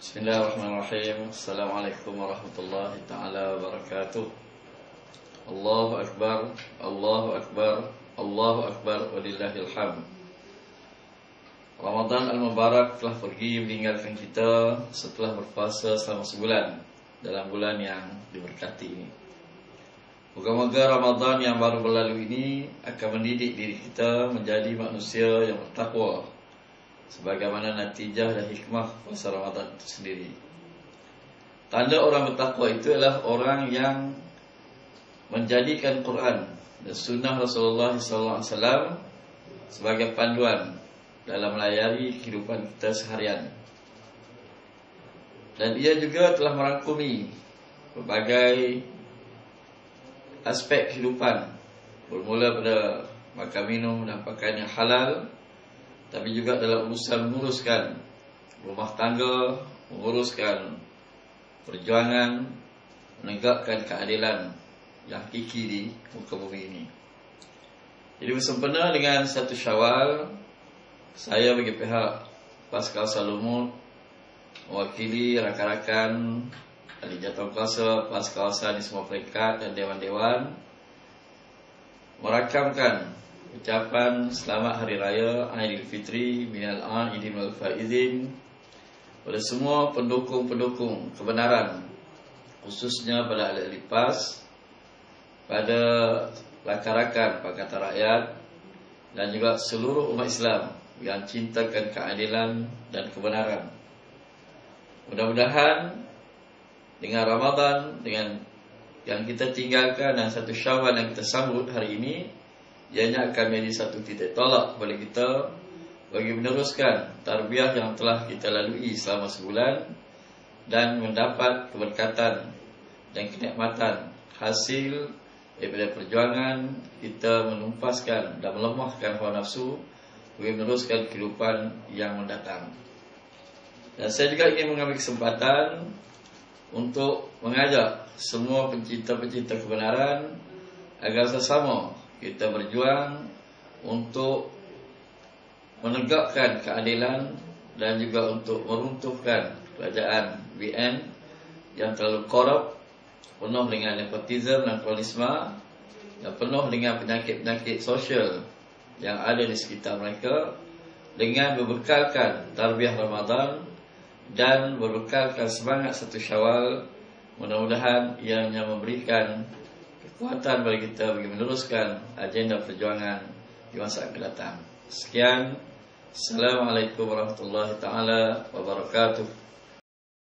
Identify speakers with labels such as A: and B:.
A: Bismillahirrahmanirrahim. Assalamualaikum warahmatullahi ta'ala wabarakatuh. Allahu Akbar Allahu Akbar Allahu Akbar Walillahil hamd. Ramadan Al-Mubarak telah pergi meninggalkan kita setelah berpuasa selama sebulan dalam bulan yang diberkati ini. Moga-moga Ramadan yang baru berlalu ini akan mendidik diri kita menjadi manusia yang bertakwa sebagaimana natijah dan hikmah puasa Ramadan itu sendiri. Tanda orang bertakwa itu adalah orang yang menjadikan Quran dan sunnah Rasulullah SAW sebagai panduan dalam melayari kehidupan kita seharian. Dan ia juga telah merangkumi berbagai aspek kehidupan bermula pada makan minum dan pakaian yang halal tapi juga dalam urusan menguruskan rumah tangga, menguruskan perjuangan, menegakkan keadilan yang hakiki di muka bumi ini. Jadi bersempena dengan satu syawal, saya bagi pihak Paskal Salumut mewakili rakan-rakan ahli jatuh kuasa Paskal Kawasan di semua peringkat dan dewan-dewan merakamkan ucapan selamat hari raya Aidilfitri minal aidin wal faizin pada semua pendukung-pendukung kebenaran khususnya pada ahli PAS pada rakan-rakan Pakatan Rakyat dan juga seluruh umat Islam yang cintakan keadilan dan kebenaran. Mudah-mudahan dengan Ramadan dengan yang kita tinggalkan dan satu Syawal yang kita sambut hari ini Ianya akan menjadi satu titik tolak kepada kita bagi meneruskan tarbiyah yang telah kita lalui selama sebulan dan mendapat keberkatan dan kenikmatan hasil daripada perjuangan kita menumpaskan dan melemahkan hawa nafsu bagi meneruskan kehidupan yang mendatang. Dan saya juga ingin mengambil kesempatan untuk mengajak semua pencinta-pencinta kebenaran agar sesama kita berjuang untuk menegakkan keadilan dan juga untuk meruntuhkan kerajaan BN yang terlalu korup, penuh dengan nepotisme dan kronisma dan penuh dengan penyakit-penyakit sosial yang ada di sekitar mereka dengan berbekalkan tarbiyah Ramadan dan berbekalkan semangat satu syawal mudah-mudahan ianya memberikan kekuatan bagi kita bagi meneruskan agenda perjuangan di masa akan datang. Sekian. Assalamualaikum warahmatullahi taala wabarakatuh.